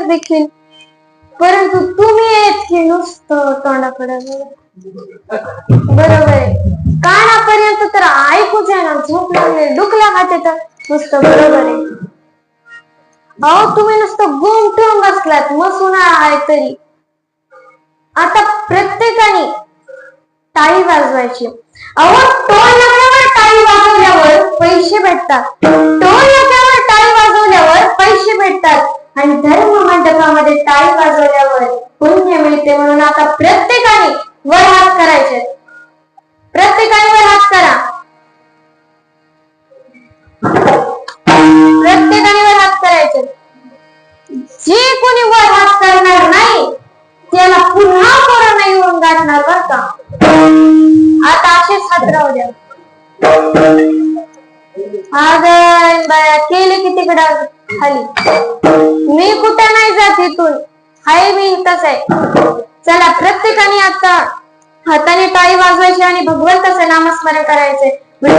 तर देखील. परंतु तुम्ही येत की नुसतं तोंडाकडे बरोबर आहे. कानापर्यंत तर ऐकूच आहे ना झोप लागले डुकल्या खाते तर नुसतं बरोबर आहे. अहो तुम्ही नुसतं गुम बसलात मग उन्हाळा आहे तरी. आता प्रत्येकाने टाळी वाजवायची. अहो टोल नाक्यावर टाळी वाजवल्यावर पैसे भेटतात. टोल नाक्यावर टाळी वाजवल्यावर पैसे भेटतात. आणि धर्म मंडपामध्ये टाळी वाजवल्यावर पुण्य मिळते म्हणून आता प्रत्येकाने वर हात करायचे. प्रत्येकाने वर हात करा. प्रत्येकाने वर हात करायचे. जे कोणी वर हात करणार नाही त्याला पुन्हा कोरोना येऊन गाठणार बर का? आता असेच हात राहू द्या. अगं बाया केले की तिकडं खाली. मी कुठे नाही जात इथून? हाय मी इथंच आहे. चला प्रत्येकाने आता हाताने टाळी वाजवायची आणि भगवंताचे नामस्मरण करायचे. वा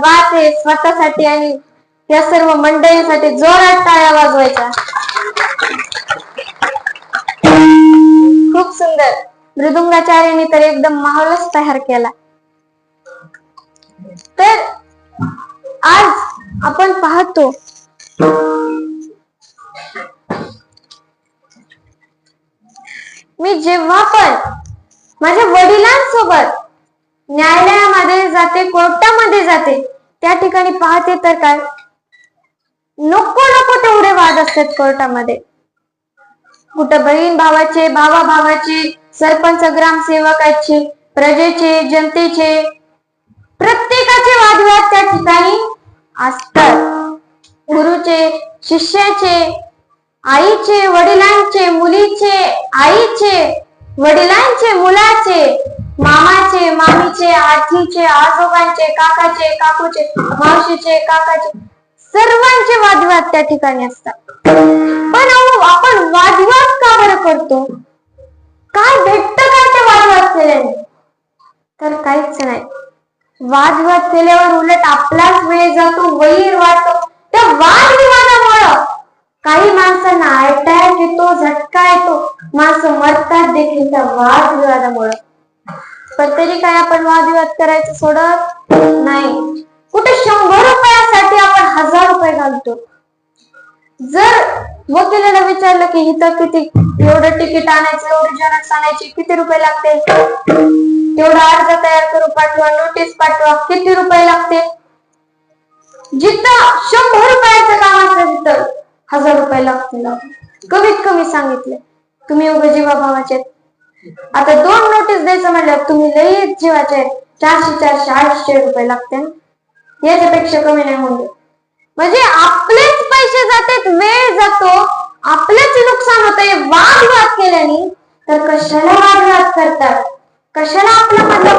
त्या बात आहे स्वतःसाठी आणि त्या सर्व मंडळींसाठी जोरात टाळ्या वाजवायच्या. खूप सुंदर. मृदुंगाचार्याने तर एकदम माहोलच तयार केला. तर आज आपण पाहतो मी जेव्हा पण माझ्या वडिलांसोबत न्यायालयामध्ये जाते कोर्टामध्ये जाते त्या ठिकाणी पाहते तर काय? नको नको तेवढे वाद असतात कोर्टामध्ये. कुठं बहीण भावाचे भावा भावाचे सरपंच ग्रामसेवकाचे प्रजेचे जनतेचे प्रत्येकाचे वादविवाद त्या ठिकाणी असतात. गुरुचे शिष्याचे आईचे वडिलांचे मुलीचे आईचे वडिलांचे मुलाचे मामाचे मामीचे आजीचे आजोबांचे काकाचे काकूचे मावशीचे काकाचे सर्वांचे वादविवाद त्या ठिकाणी असतात. पण अहो, आपण वादविवाद का बरं करतो? काय भेटत काय ते वादविवाद केल्याने? तर काहीच नाही. वादविवाद केल्यावर उलट आपलाच वेळ जातो वैर वाटतो त्या वादविवादामुळं काही माणसांना अटॅक येतो झटका येतो. माणसं मरतात देखील त्या वादविवादामुळं. पण तरी काय आपण वादविवाद करायचं सोडत नाही. कुठे शंभर रुपयासाठी आपण हजार रुपये घालतो? जर वकिलाला विचारलं की इथं किती एवढं तिकीट आणायचं एवढी जनक आणायची किती रुपये लागते तेवढा अर्ज तयार करून पाठवा नोटीस पाठवा किती रुपये लागते जिथं शंभर रुपयाचं काम असेल तिथं हजार रुपये लागतील. कमीत कमी सांगितले. तुम्ही उभे जीवा भावाचे आता दोन नोटीस द्यायचं म्हणल्यावर तुम्ही लई जीवाचे चारशे चारशे आठशे रुपये लागते. याच्यापेक्षा कमी नाही होऊन म्हणजे आपलेच पैसे जातात वेळ जातो आपलेच नुकसान होतंय वादविवाद केल्याने. तर कशाला वादविवाद करतात? कशाला आपला मधला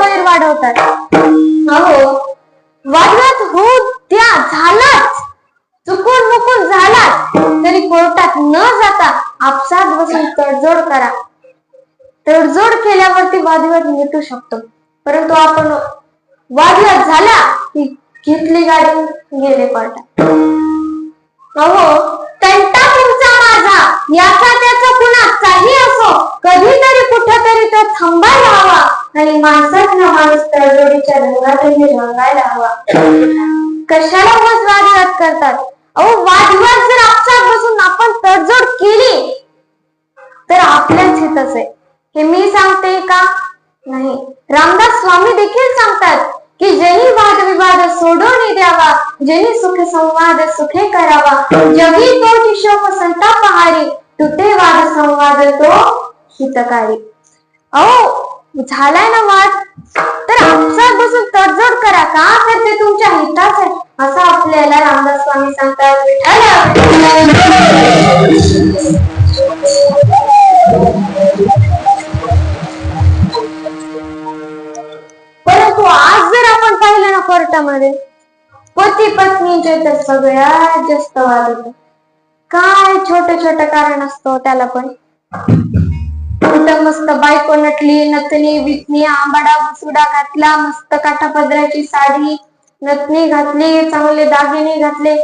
तडजोड केल्यावरती वादविवाद मिटू शकतो. परंतु आपण वादविवाद झाला की घेतली गाडी गेले कोर्टात अहो त्यांचा तुमचा माझा याचा त्याचा कुणाचाही असो कधीतरी कुठंतरी तो थांबायला हवा आणि माणसात ना माणूस तडजोडीच्या रंगातही रंगायला हवा. कशाला मग वादविवाद करतात? अहो वादविवाद जर आपसात बसून आपण तडजोड केली तर आपल्याच हितच आहे. हे मी सांगते का? नाही. रामदास स्वामी देखील सांगतात की ज्यांनी वादविवाद सोडून द्यावा ज्यांनी सुख संवाद सुखे करावा जगी तो शोक संता पहारी तुटे वाद संवाद तो हितकारी. अहो झालाय ना वाद? तर आमचा बसून तडजोड करा. का तर ते तुमच्या हिताच? आहे असं आपल्याला रामदास स्वामी सांगतात. तर सगळ्यात जास्त वाद होतो काय छोट छोट कारण असतो त्याला पण? कुठं मस्त बायको नटली नथनी बितनी आंबाडा बुसुडा घातला मस्त काठापदराची साडी नथनी घातली चांगले दागिने घातले.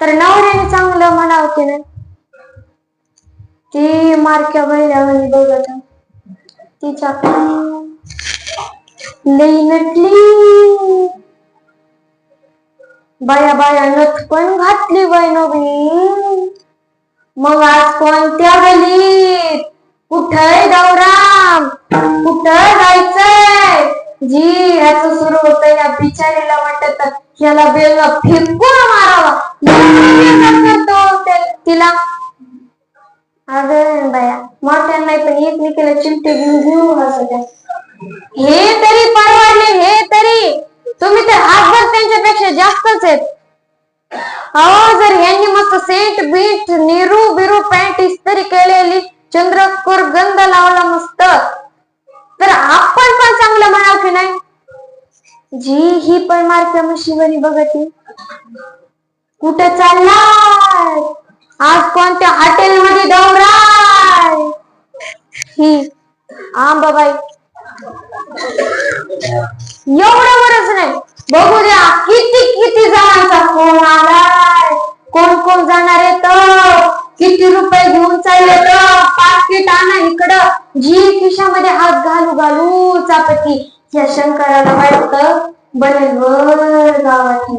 तर नवऱ्याने चांगलं म्हणावं की नाही? ती मारक्या बैलावर बघत तिच्या लई नटली. बाया बाया नथ पण घातली वैनवी मग आज कोणत्या गलीत? कुठय दौराम कुठं जायचंय? जी ह्याच सुरू होत या बिचारीला वाटत. याला बेल फेकून मारावा. तिला. अग बाया मोठ्यानं नाही पण एकमेकीला चिमटे घेऊन घेऊ हसत हे तरी परवा पण मारक्या बघते. कुठं चाललाय? आज कोणत्या हॉटेलमध्ये दौराय ही आंबाबाई. एवढं बरंच नाही. बघू द्या किती किती जणांचा फोन आलाय. कोण कोण जाणार येत किती रुपये घेऊन चालले तर? पाकिट आणा इकडं. जी खिशामध्ये हात घालू घालू चापती. या शंकराला वाटत बनेल वर गावाची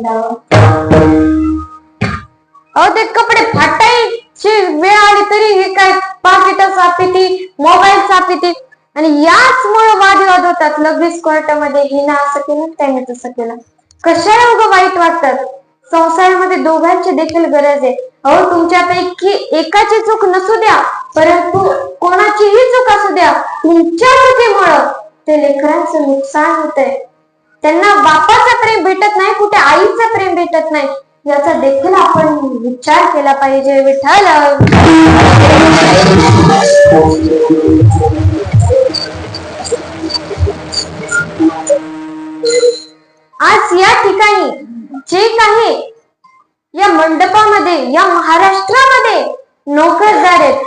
अहो ते कपडे फाटायची वेळ आली तरी हे काय पाकिट सापिती मोबाईल सापिती. आणि याचमुळे वादविवाद होतात. लगेच कोर्टामध्ये हिनं असं केलं त्याने तसं केलं. कशाला उगं वाईट वाटतात संसारामध्ये दोघांची देखील गरज आहे. अहो तुमच्यापैकी एकाची चूक नसू द्या परंतु कोणाचीही चूक असू द्या. तुमच्या चुकीमुळं ते लेकरांचं नुकसान होतंय. त्यांना बापाचं प्रेम भेटत नाही कुठे आईचं प्रेम भेटत नाही. याचा देखील आपण विचार केला पाहिजे विठ्ठल. आज या ठिकाणी जे काही या मंडपामध्ये या महाराष्ट्रामध्ये नोकरदार आहेत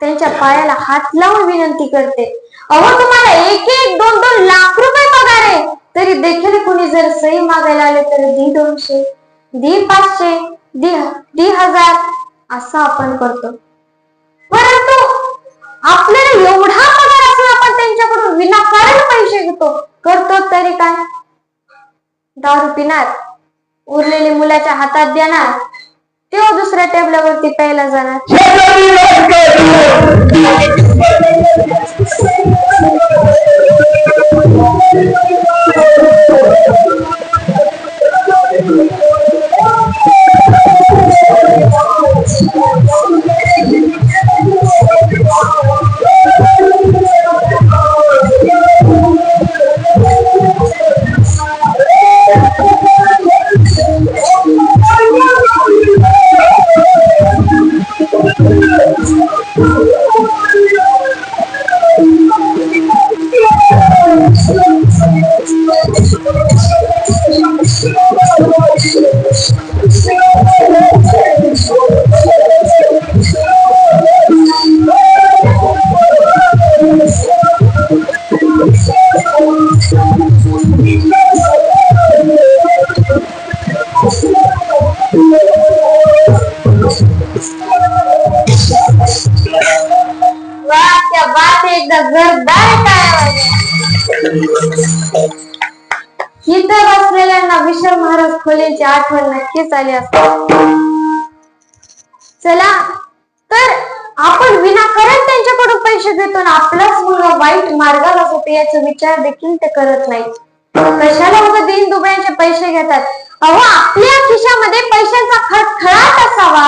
त्यांच्या पायाला हात लावून विनंती करते. अहो तुम्हाला एक एक दोन दोन लाख रुपये पगार आहे. तरी देखील कुणी जर सही मागायला आले तर दी दोनशे दी पाचशे दी दी हजार असं आपण करतो. परंतु आपल्याला एवढा पगार असून आपण त्यांच्याकडून विनाकारण पैसे घेतो. करतो तरी काय? दारू पिणार उरलेले मुलाच्या हातात देणार तेव्हा दुसऱ्या टेबलावरती प्यायला जाणार. एकदा जोरदार इथं बसलेल्यांना विशाल महाराज खोलेची आठवण नक्कीच आली असते. चला तर आपण विनाकारण त्यांच्याकडून पैसे घेतो आपलाच मुलगा वाईट मार्गाला जातो याचा विचार देखील ते करत नाही कशाला उगा दीन दुबळ्याचे पैसे घेतात? अहो आपल्या खिशामध्ये पैशांचा खळखळाट असावा.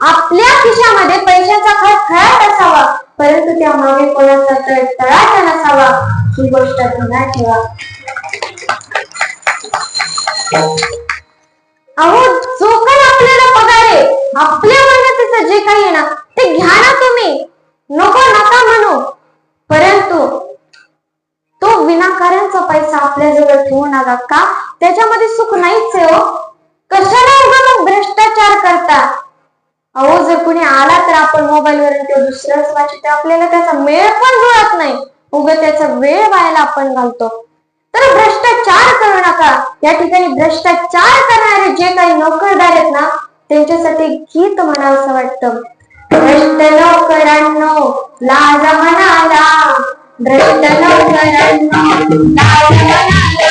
आपल्या खिशामध्ये पैशांचा खळखळाट असावा. परंतु त्या मागे कोणाचा तळतळाट नसावा. ही गोष्ट ध्यानात ठेवा. अहो जो काही आपल्याला पगार आहे आपल्या मेहनतीचं जे काही आहे ना त्याच्यामध्ये सुख नाहीच आहे हो. कशाला उगा भ्रष्टाचार करता अहो जर कुणी आला तर आपण मोबाईल वर ते दुसरंच तर आपल्याला त्याचा मेळ पण जुळत नाही. उगा त्याचा वेळ व्हायला आपण घालतो. तर भ्रष्टाचार करू नका. या ठिकाणी भ्रष्टाचार करणारे जे काही नोकरदार आहेत ना त्यांच्यासाठी गीत म्हणावंसं वाटतं. भ्रष्ट नोकरांनो लाज म्हणाला. भ्रष्ट नोकरांनो लाज म्हणाला.